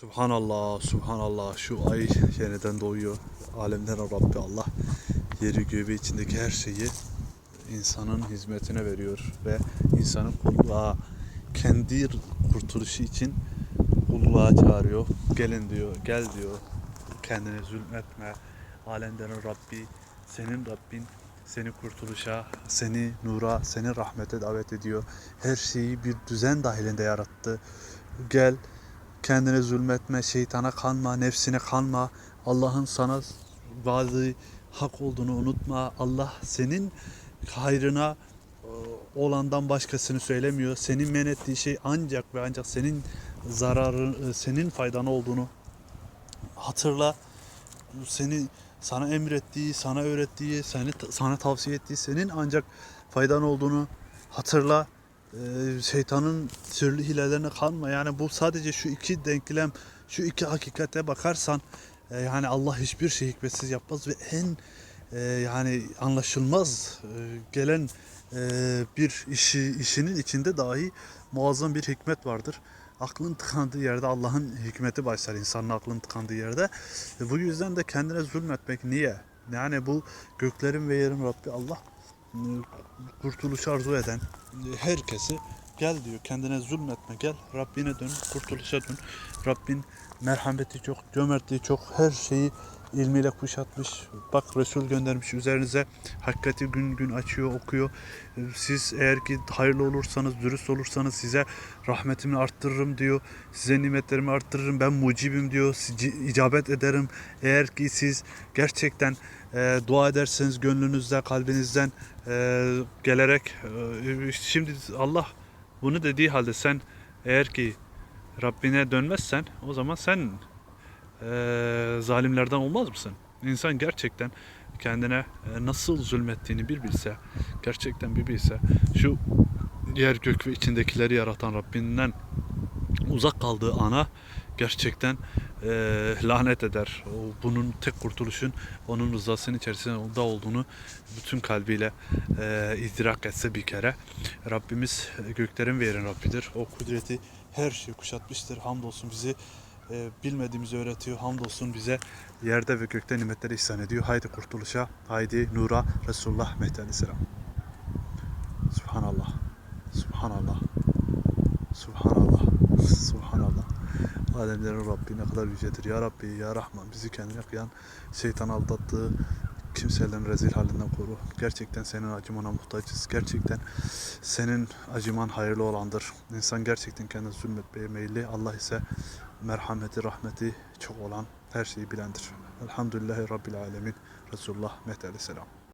Subhanallah, Subhanallah. Şu ay yeniden doğuyor. Alemlerin Rabbi Allah yeri göğü içindeki her şeyi insanın hizmetine veriyor ve insanın kulluğa kendi kurtuluşu için kulluğa çağırıyor. Gelin diyor, gel diyor. Kendine zulmetme. Alemlerin Rabbi, senin Rabbin seni kurtuluşa, seni nura, seni rahmete davet ediyor. Her şeyi bir düzen dahilinde yarattı. Gel, kendine zulmetme, şeytana kanma, nefsine kanma. Allah'ın sana vaadi hak olduğunu unutma. Allah senin hayrına e, olandan başkasını söylemiyor. Senin men ettiği şey ancak ve ancak senin zararı, e, senin faydan olduğunu hatırla. Seni sana emrettiği, sana öğrettiği, seni sana tavsiye ettiği senin ancak faydan olduğunu hatırla. Ee, şeytanın türlü hilelerine kanma. Yani bu sadece şu iki denklem, şu iki hakikate bakarsan e, yani Allah hiçbir şey hikmetsiz yapmaz ve en e, yani anlaşılmaz e, gelen bir işi işinin içinde dahi muazzam bir hikmet vardır. Aklın tıkandığı yerde Allah'ın hikmeti başlar insanın aklın tıkandığı yerde. Bu yüzden de kendine zulmetmek niye? Yani bu göklerin ve yerin Rabbi Allah kurtuluş arzu eden herkesi gel diyor. Kendine zulmetme gel. Rabbine dön kurtuluşa dön. Rabbin merhameti çok cömertliği çok her şeyi ilmiyle kuşatmış bak Resul göndermiş üzerinize hakikati gün gün açıyor okuyor. Siz eğer ki hayırlı olursanız dürüst olursanız size rahmetimi arttırırım diyor size nimetlerimi arttırırım ben mucibim diyor icabet ederim. Eğer ki siz gerçekten e, dua ederseniz gönlünüzde kalbinizden e, gelerek e, şimdi Allah bunu dediği halde sen eğer ki Rabbine dönmezsen o zaman sen e, zalimlerden olmaz mısın? İnsan gerçekten kendine nasıl zulmettiğini bir bilse, gerçekten bir bilse, şu yer gök ve içindekileri yaratan Rabbinden uzak kaldığı ana gerçekten e, lanet eder. O, bunun tek kurtuluşun onun rızasının içerisinde olduğunu bütün kalbiyle e, idrak etse bir kere. Rabbimiz göklerin ve yerin Rabbidir. O kudreti her şeyi kuşatmıştır. Hamdolsun bizi e, bilmediğimizi öğretiyor. Hamdolsun bize yerde ve gökte nimetleri ihsan ediyor. Haydi kurtuluşa, haydi nura Resulullah Mehdi Aleyhisselam. Subhanallah. Subhanallah. Subhanallah. Subhanallah. Alemlerin Rabbi ne kadar yücedir. Ya Rabbi, Ya Rahman bizi kendine kıyan şeytan aldattığı kimselerin rezil halinden koru. Gerçekten senin acımana muhtacız. Gerçekten senin acıman hayırlı olandır. İnsan gerçekten kendine zulmetmeye meyilli. Allah ise merhameti, rahmeti çok olan her şeyi bilendir. Elhamdülillahi Rabbil Alemin. Resulullah Mehdi Aleyhisselam.